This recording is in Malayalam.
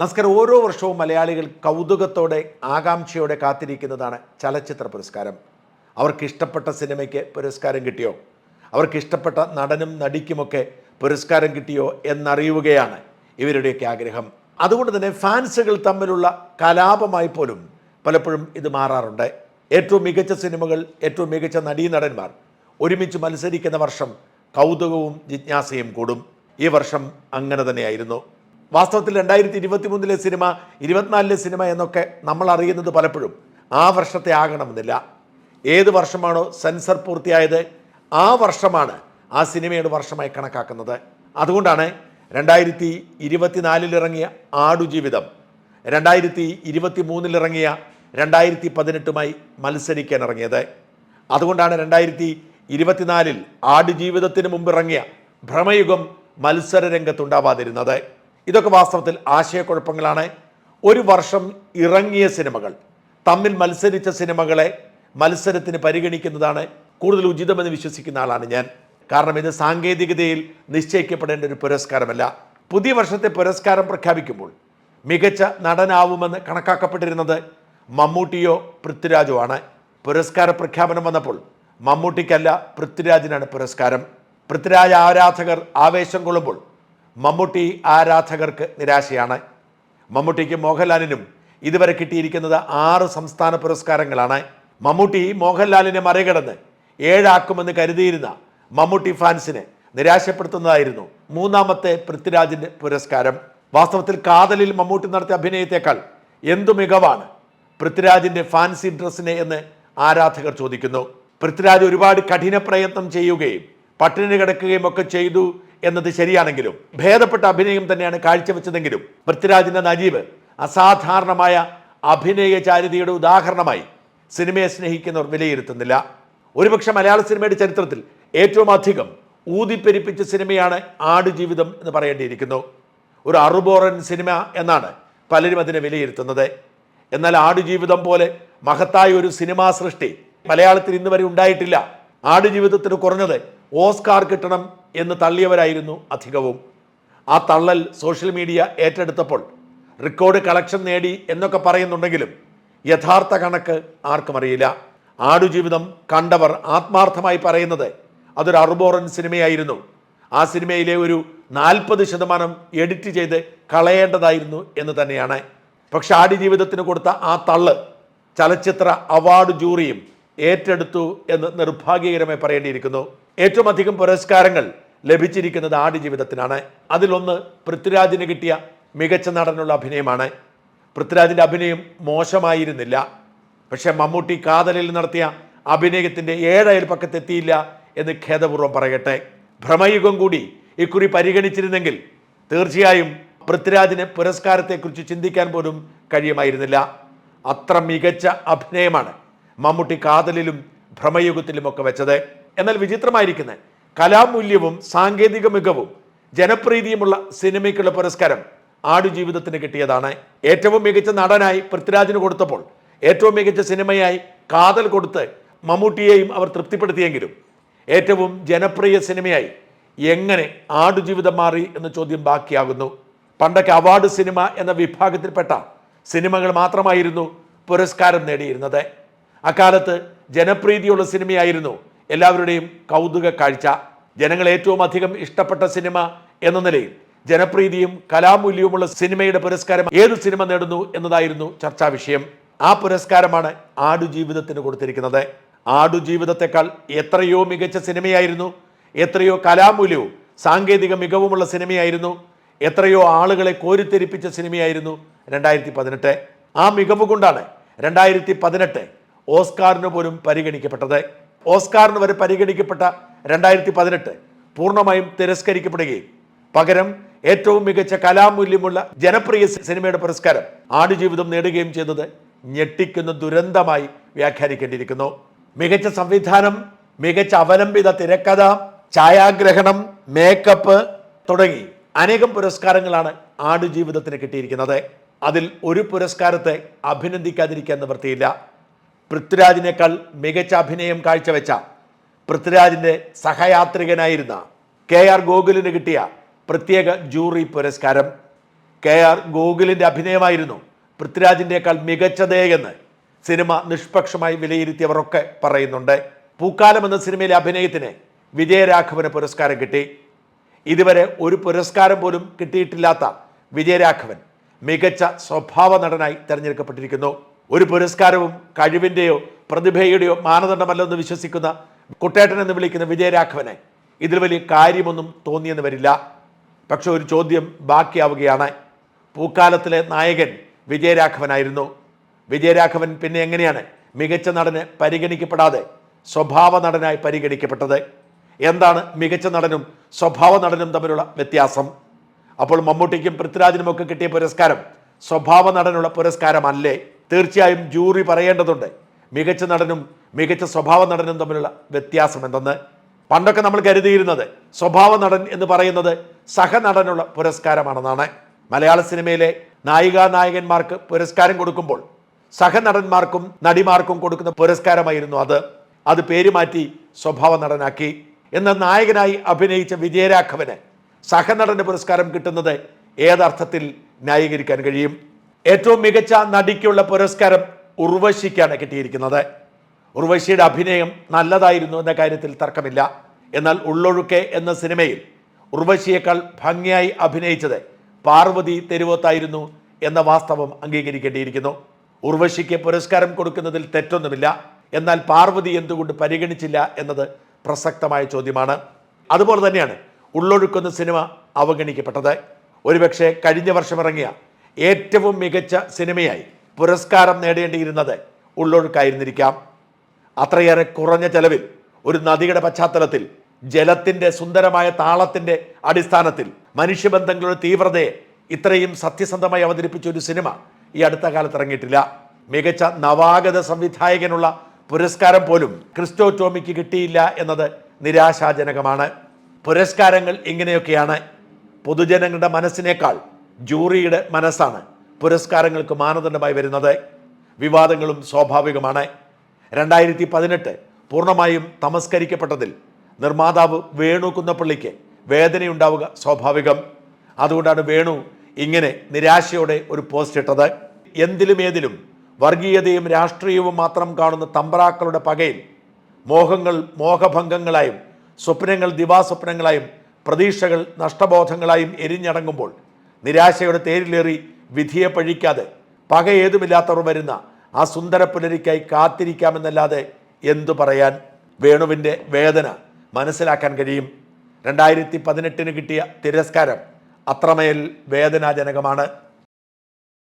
നമസ്കാരം ഓരോ വർഷവും മലയാളികൾ കൗതുകത്തോടെ ആകാംക്ഷയോടെ കാത്തിരിക്കുന്നതാണ് ചലച്ചിത്ര പുരസ്കാരം. അവർക്ക് ഇഷ്ടപ്പെട്ട സിനിമയ്ക്ക് പുരസ്കാരം കിട്ടിയോ? അവർക്ക് ഇഷ്ടപ്പെട്ട നടനും നടിക്കുമൊക്കെ പുരസ്കാരം കിട്ടിയോ എന്നറിയുകയാണ് ഇവരുടെയൊക്കെ ആഗ്രഹം. അതുകൊണ്ട് തന്നെ ഫാൻസുകൾ തമ്മിലുള്ള കലാപമായി പോലും പലപ്പോഴും ഇത് മാറാറുണ്ട്. ഏറ്റവും മികച്ച സിനിമകൾ ഏറ്റവും മികച്ച നടീനടന്മാർ ഒരുമിച്ച് മത്സരിക്കുന്ന വർഷം കൗതുകവും ജിജ്ഞാസയും കൂടും. ഈ വർഷം അങ്ങനെ തന്നെയായിരുന്നു. വാസ്തവത്തിൽ രണ്ടായിരത്തി ഇരുപത്തി മൂന്നിലെ സിനിമ ഇരുപത്തിനാലിലെ സിനിമ എന്നൊക്കെ നമ്മൾ അറിയുന്നത് പലപ്പോഴും. ആ വർഷത്തെ ആകണമെന്നില്ല. ഏത് വർഷമാണോ സെൻസർ പൂർത്തിയായത് ആ വർഷമാണ് ആ സിനിമയുടെ വർഷമായി കണക്കാക്കുന്നത്. അതുകൊണ്ടാണ് രണ്ടായിരത്തി ഇരുപത്തിനാലിലിറങ്ങിയ ആടുജീവിതം രണ്ടായിരത്തി ഇരുപത്തി മൂന്നിലിറങ്ങിയ രണ്ടായിരത്തി പതിനെട്ടുമായി മത്സരിക്കാൻ ഇറങ്ങിയത്. അതുകൊണ്ടാണ് രണ്ടായിരത്തി ഇരുപത്തിനാലിൽ ആടുജീവിതത്തിന് മുമ്പ് ഇറങ്ങിയ ഭ്രമയുഗം മത്സര രംഗത്തുണ്ടാവാതിരുന്നത് ഇതൊക്കെ വാസ്തവത്തിൽ ആശയക്കുഴപ്പങ്ങളാണ്. ഒരു വർഷം ഇറങ്ങിയ സിനിമകൾ തമ്മിൽ മത്സരിച്ച സിനിമകളെ മത്സരത്തിന് പരിഗണിക്കുന്നതാണ് കൂടുതൽ ഉചിതമെന്ന് വിശ്വസിക്കുന്ന ആളാണ് ഞാൻ. കാരണം ഇത് സാങ്കേതികതയിൽ നിശ്ചയിക്കപ്പെടേണ്ട ഒരു പുരസ്കാരമല്ല. പുതിയ വർഷത്തെ പുരസ്കാരം പ്രഖ്യാപിക്കുമ്പോൾ മികച്ച നടനാവുമെന്ന് കണക്കാക്കപ്പെട്ടിരുന്നത് മമ്മൂട്ടിയോ പൃഥ്വിരാജോ ആണ്. പുരസ്കാര പ്രഖ്യാപനം വന്നപ്പോൾ മമ്മൂട്ടിക്കല്ല പൃഥ്വിരാജിനാണ് പുരസ്കാരം. പൃഥ്വിരാജ് ആരാധകർ ആവേശം കൊള്ളുമ്പോൾ മമ്മൂട്ടി ആരാധകർക്ക് നിരാശയാണ്. മമ്മൂട്ടിക്ക് മോഹൻലാലിനും ഇതുവരെ കിട്ടിയിരിക്കുന്നത് ആറ് സംസ്ഥാന പുരസ്കാരങ്ങളാണ്. മമ്മൂട്ടി മോഹൻലാലിനെ മറികടന്ന് ഏഴാക്കുമെന്ന് കരുതിയിരുന്ന മമ്മൂട്ടി ഫാൻസിനെ നിരാശപ്പെടുത്തുന്നതായിരുന്നു മൂന്നാമത്തെ പൃഥ്വിരാജിന്റെ പുരസ്കാരം. വാസ്തവത്തിൽ കാതലിൽ മമ്മൂട്ടി നടത്തിയ അഭിനയത്തെക്കാൾ എന്തു മികവാണ് പൃഥ്വിരാജിന്റെ ഫാൻസി ഡ്രസ്സിനെ എന്ന് ആരാധകർ ചോദിക്കുന്നു. പൃഥ്വിരാജ് ഒരുപാട് കഠിന പ്രയത്നം ചെയ്യുകയും പട്ടിണി കിടക്കുകയും ഒക്കെ ചെയ്തു എന്നത് ശരിയാണെങ്കിലും ഭേദപ്പെട്ട അഭിനയം തന്നെയാണ് കാഴ്ചവെച്ചതെങ്കിലും പൃഥ്വിരാജിന്റെ നജീബ് അസാധാരണമായ അഭിനയ ചാരിതയുടെ ഉദാഹരണമായി സിനിമയെ സ്നേഹിക്കുന്നവർ വിലയിരുത്തുന്നില്ല. ഒരുപക്ഷെ മലയാള സിനിമയുടെ ചരിത്രത്തിൽ ഏറ്റവും അധികം ഊതിപ്പെരിപ്പിച്ച സിനിമയാണ് ആടുജീവിതം എന്ന് പറയേണ്ടിയിരിക്കുന്നു. ഒരു അറുബോറൻ സിനിമ എന്നാണ് പലരും അതിനെ വിലയിരുത്തുന്നത്. എന്നാൽ ആടുജീവിതം പോലെ മഹത്തായ ഒരു സിനിമാ സൃഷ്ടി മലയാളത്തിൽ ഇന്ന് വരെ ഉണ്ടായിട്ടില്ല. ആടുജീവിതത്തിന് കുറഞ്ഞത് ഓസ്കാർ കിട്ടണം എന്ന് തള്ളിയവരായിരുന്നു അധികവും. ആ തള്ളൽ സോഷ്യൽ മീഡിയ ഏറ്റെടുത്തപ്പോൾ റെക്കോർഡ് കളക്ഷൻ നേടി എന്നൊക്കെ പറയുന്നുണ്ടെങ്കിലും യഥാർത്ഥ കണക്ക് ആർക്കും അറിയില്ല. ആടുജീവിതം കണ്ടവർ ആത്മാർത്ഥമായി പറയുന്നത് അതൊരു അറുബോറൻ സിനിമയായിരുന്നു. ആ സിനിമയിലെ ഒരു നാൽപ്പത് ശതമാനം എഡിറ്റ് ചെയ്ത് കളയേണ്ടതായിരുന്നു എന്ന് തന്നെയാണ്. പക്ഷെ ആടുജീവിതത്തിന് കൊടുത്ത ആ തള്ള് ചലച്ചിത്ര അവാർഡ് ജൂറിയും ഏറ്റെടുത്തു എന്ന് നിർഭാഗ്യകരമായി പറയേണ്ടിയിരിക്കുന്നു. ഏറ്റവും അധികം പുരസ്കാരങ്ങൾ ലഭിച്ചിരിക്കുന്നത് ആടുജീവിതത്തിനാണ് അതിലൊന്ന് പൃഥ്വിരാജിന് കിട്ടിയ മികച്ച നടനുള്ള അഭിനയമാണ്. പൃഥ്വിരാജിന്റെ അഭിനയം മോശമായിരുന്നില്ല. പക്ഷേ മമ്മൂട്ടി കാതലിൽ നടത്തിയ അഭിനയത്തിന്റെ ഏഴയൽപ്പക്കത്തെത്തിയില്ല എന്ന് ഖേദപൂർവം പറയട്ടെ. ഭ്രമയുഗം കൂടി ഇക്കുറി പരിഗണിച്ചിരുന്നെങ്കിൽ തീർച്ചയായും പൃഥ്വിരാജിന് പുരസ്കാരത്തെക്കുറിച്ച് ചിന്തിക്കാൻ പോലും കഴിയുമായിരുന്നില്ല. അത്ര മികച്ച അഭിനയമാണ് മമ്മൂട്ടി കാതലിലും ഭ്രമയുഗത്തിലുമൊക്കെ വെച്ചത്. എന്നാൽ വിചിത്രമായിരിക്കുന്ന കലാമൂല്യവും സാങ്കേതിക മികവും ജനപ്രീതിയുമുള്ള സിനിമയ്ക്കുള്ള പുരസ്കാരം ആടുജീവിതത്തിന് കിട്ടിയതാണ്. ഏറ്റവും മികച്ച നടനായി പൃഥ്വിരാജിന് കൊടുത്തപ്പോൾ ഏറ്റവും മികച്ച സിനിമയായി കാതൽ കൊടുത്ത് മമ്മൂട്ടിയെയും അവർ തൃപ്തിപ്പെടുത്തിയെങ്കിലും ഏറ്റവും ജനപ്രിയ സിനിമയായി എങ്ങനെ ആടുജീവിതം മാറി എന്ന ചോദ്യം ബാക്കിയാകുന്നു. പണ്ടൊക്കെ അവാർഡ് സിനിമ എന്ന വിഭാഗത്തിൽപ്പെട്ട സിനിമകൾ മാത്രമായിരുന്നു പുരസ്കാരം നേടിയിരുന്നത്. അക്കാലത്ത് ജനപ്രീതിയുള്ള സിനിമയായിരുന്നു എല്ലാവരുടെയും കൗതുക കാഴ്ച. ജനങ്ങൾ ഏറ്റവും അധികം ഇഷ്ടപ്പെട്ട സിനിമ എന്ന നിലയിൽ ജനപ്രീതിയും കലാമൂല്യവുമുള്ള സിനിമയുടെ പുരസ്കാരം ഏത് സിനിമ നേടുന്നു എന്നതായിരുന്നു ചർച്ചാ വിഷയം. ആ പുരസ്കാരമാണ് ആടുജീവിതത്തിന് കൊടുത്തിരിക്കുന്നത്. ആടുജീവിതത്തെക്കാൾ എത്രയോ മികച്ച സിനിമയായിരുന്നു. എത്രയോ കലാമൂല്യവും സാങ്കേതിക മികവുമുള്ള സിനിമയായിരുന്നു. എത്രയോ ആളുകളെ കോരിത്തെരിപ്പിച്ച സിനിമയായിരുന്നു രണ്ടായിരത്തി പതിനെട്ട് ആ മികവ് കൊണ്ടാണ് രണ്ടായിരത്തി പതിനെട്ട് ഓസ്കാറിന് പോലും പരിഗണിക്കപ്പെട്ടത്. ഓസ്കാറിന് വരെ പരിഗണിക്കപ്പെട്ട രണ്ടായിരത്തി പതിനെട്ട് പൂർണമായും തിരസ്കരിക്കപ്പെടുകയും പകരം ഏറ്റവും മികച്ച കലാമൂല്യമുള്ള ജനപ്രിയ സിനിമയുടെ പുരസ്കാരം ആടുജീവിതം നേടുകയും ചെയ്തത് ഞെട്ടിക്കുന്ന ദുരന്തമായി വ്യാഖ്യാനിക്കേണ്ടിയിരിക്കുന്നു. മികച്ച സംവിധാനം മികച്ച അവലംബിത തിരക്കഥ ഛായാഗ്രഹണം മേക്കപ്പ് തുടങ്ങി അനേകം പുരസ്കാരങ്ങളാണ് ആടുജീവിതത്തിന് കിട്ടിയിരിക്കുന്നത്. അതിൽ ഒരു പുരസ്കാരത്തെ അഭിനന്ദിക്കാതിരിക്കാൻ നിവൃത്തിയില്ല. പൃഥ്വിരാജിനേക്കാൾ മികച്ച അഭിനയം കാഴ്ചവെച്ച പൃഥ്വിരാജിന്റെ സഹയാത്രികനായിരുന്ന കെ ആർ ഗോകുലിന് കിട്ടിയ പ്രത്യേക ജൂറി പുരസ്കാരം കെ ആർ ഗോകുലിന്റെ അഭിനയമായിരുന്നു പൃഥ്വിരാജിന്റെക്കാൾ മികച്ചതേ എന്ന് സിനിമ നിഷ്പക്ഷമായി വിലയിരുത്തിയവരൊക്കെ പറയുന്നുണ്ട്. പൂക്കാലം എന്ന സിനിമയിലെ അഭിനയത്തിന് വിജയരാഘവന് പുരസ്കാരം കിട്ടി. ഇതുവരെ ഒരു പുരസ്കാരം പോലും കിട്ടിയിട്ടില്ലാത്ത വിജയരാഘവൻ മികച്ച സ്വഭാവ നടനായി തെരഞ്ഞെടുക്കപ്പെട്ടിരിക്കുന്നു. ഒരു പുരസ്കാരവും കഴിവിന്റെയോ പ്രതിഭയുടെയോ മാനദണ്ഡമല്ലെന്ന് വിശ്വസിക്കുന്ന കുട്ടേട്ടൻ എന്ന് വിളിക്കുന്ന വിജയരാഘവനെ ഇതിൽ വലിയ കാര്യമൊന്നും തോന്നിയെന്ന് വരില്ല. പക്ഷെ ഒരു ചോദ്യം ബാക്കിയാവുകയാണ്. പൂക്കാലത്തിലെ നായകൻ വിജയരാഘവനായിരുന്നു. വിജയരാഘവൻ പിന്നെ എങ്ങനെയാണ് മികച്ച നടന് പരിഗണിക്കപ്പെടാതെ സ്വഭാവ നടനായി പരിഗണിക്കപ്പെട്ടത്? എന്താണ് മികച്ച നടനും സ്വഭാവ നടനും തമ്മിലുള്ള വ്യത്യാസം? അപ്പോൾ മമ്മൂട്ടിക്കും പൃഥ്വിരാജിനുമൊക്കെ കിട്ടിയ പുരസ്കാരം സ്വഭാവ നടനുള്ള പുരസ്കാരമല്ലേ? തീർച്ചയായും ജൂറി പറയേണ്ടതുണ്ട്. മികച്ച നടനും മികച്ച സ്വഭാവ നടനും തമ്മിലുള്ള വ്യത്യാസം എന്തെന്ന് പണ്ടൊക്കെ നമ്മൾ കരുതിയിരുന്നത്. സ്വഭാവ നടൻ എന്ന് പറയുന്നത് സഹനടനുള്ള പുരസ്കാരമാണെന്നാണ്. മലയാള സിനിമയിലെ നായികാ നായകന്മാർക്ക് പുരസ്കാരം കൊടുക്കുമ്പോൾ സഹനടന്മാർക്കും നടിമാർക്കും കൊടുക്കുന്ന പുരസ്കാരമായിരുന്നു അത്. അത് പേരുമാറ്റി സ്വഭാവ നടനാക്കി. എന്ന നായകനായി അഭിനയിച്ച വിജയരാഘവന് സഹനടന് പുരസ്കാരം കിട്ടുന്നത് ഏതർത്ഥത്തിൽ ന്യായീകരിക്കാൻ കഴിയും? ഏറ്റവും മികച്ച നടിക്കുള്ള പുരസ്കാരം ഉർവശിക്കാണ് കിട്ടിയിരിക്കുന്നത്. ഉർവശിയുടെ അഭിനയം നല്ലതായിരുന്നു എന്ന കാര്യത്തിൽ തർക്കമില്ല. എന്നാൽ ഉള്ളൊഴുക്കെ എന്ന സിനിമയിൽ ഉർവശിയേക്കാൾ ഭംഗിയായി അഭിനയിച്ചത് പാർവതി തെരുവോത്തായിരുന്നു എന്ന വാസ്തവം അംഗീകരിക്കേണ്ടിയിരിക്കുന്നു. ഉർവശിക്ക് പുരസ്കാരം കൊടുക്കുന്നതിൽ തെറ്റൊന്നുമില്ല. എന്നാൽ പാർവതി എന്തുകൊണ്ട് പരിഗണിച്ചില്ല എന്നത് പ്രസക്തമായ ചോദ്യമാണ്. അതുപോലെ തന്നെയാണ് ഉള്ളൊഴുക്കുന്ന സിനിമ അവഗണിക്കപ്പെട്ടത്. ഒരുപക്ഷെ കഴിഞ്ഞ വർഷം ഇറങ്ങിയ ഏറ്റവും മികച്ച സിനിമയായി പുരസ്കാരം നേടേണ്ടിയിരുന്നത് ഉള്ളൊഴുക്കായിരുന്നിരിക്കാം. അത്രയേറെ കുറഞ്ഞ ചെലവിൽ ഒരു നദിയുടെ പശ്ചാത്തലത്തിൽ ജലത്തിന്റെ സുന്ദരമായ താളത്തിന്റെ അടിസ്ഥാനത്തിൽ മനുഷ്യബന്ധങ്ങളുടെ തീവ്രതയെ ഇത്രയും സത്യസന്ധമായി അവതരിപ്പിച്ച ഒരു സിനിമ ഈ അടുത്ത കാലത്ത് ഇറങ്ങിയിട്ടില്ല. മികച്ച നവാഗത സംവിധായകനുള്ള പുരസ്കാരം പോലും ക്രിസ്റ്റോ ടോമിക്ക് കിട്ടിയില്ല എന്നത് നിരാശാജനകമാണ്. പുരസ്കാരങ്ങൾ ഇങ്ങനെയൊക്കെയാണ്. പൊതുജനങ്ങളുടെ മനസ്സിനേക്കാൾ ജൂറിയുടെ മനസ്സാണ്. പുരസ്കാരങ്ങൾക്ക് മാനദണ്ഡമായി വരുന്നത്. വിവാദങ്ങളും സ്വാഭാവികമാണ്. രണ്ടായിരത്തി പതിനെട്ട് പൂർണമായും തമസ്കരിക്കപ്പെട്ടതിൽ നിർമ്മാതാവ് വേണു കുന്നപ്പള്ളിക്ക് വേദനയുണ്ടാവുക സ്വാഭാവികം. അതുകൊണ്ടാണ് വേണു ഇങ്ങനെ നിരാശയോടെ ഒരു പോസ്റ്റ് ഇട്ടത്. എന്തിലും ഏതിലും വർഗീയതയും രാഷ്ട്രീയവും മാത്രം കാണുന്ന തമ്പ്രാക്കളുടെ പകയിൽ മോഹങ്ങൾ മോഹഭംഗങ്ങളായും സ്വപ്നങ്ങൾ ദിവാസ്വപ്നങ്ങളായും പ്രതീക്ഷകൾ നഷ്ടബോധങ്ങളായും എരിഞ്ഞടങ്ങുമ്പോൾ നിരാശയുടെ തേരിലേറി വിധിയെ പഴിക്കാതെ പക ഏതുമില്ലാത്തവർ വരുന്ന ആ സുന്ദര പുലരിക്കായി കാത്തിരിക്കാമെന്നല്ലാതെ എന്തു പറയാൻ വേണുവിന്റെ വേദന മനസ്സിലാക്കാൻ കഴിയും? രണ്ടായിരത്തി പതിനെട്ടിന് കിട്ടിയ തിരസ്കാരം അത്രമേൽ വേദനാജനകമാണ്.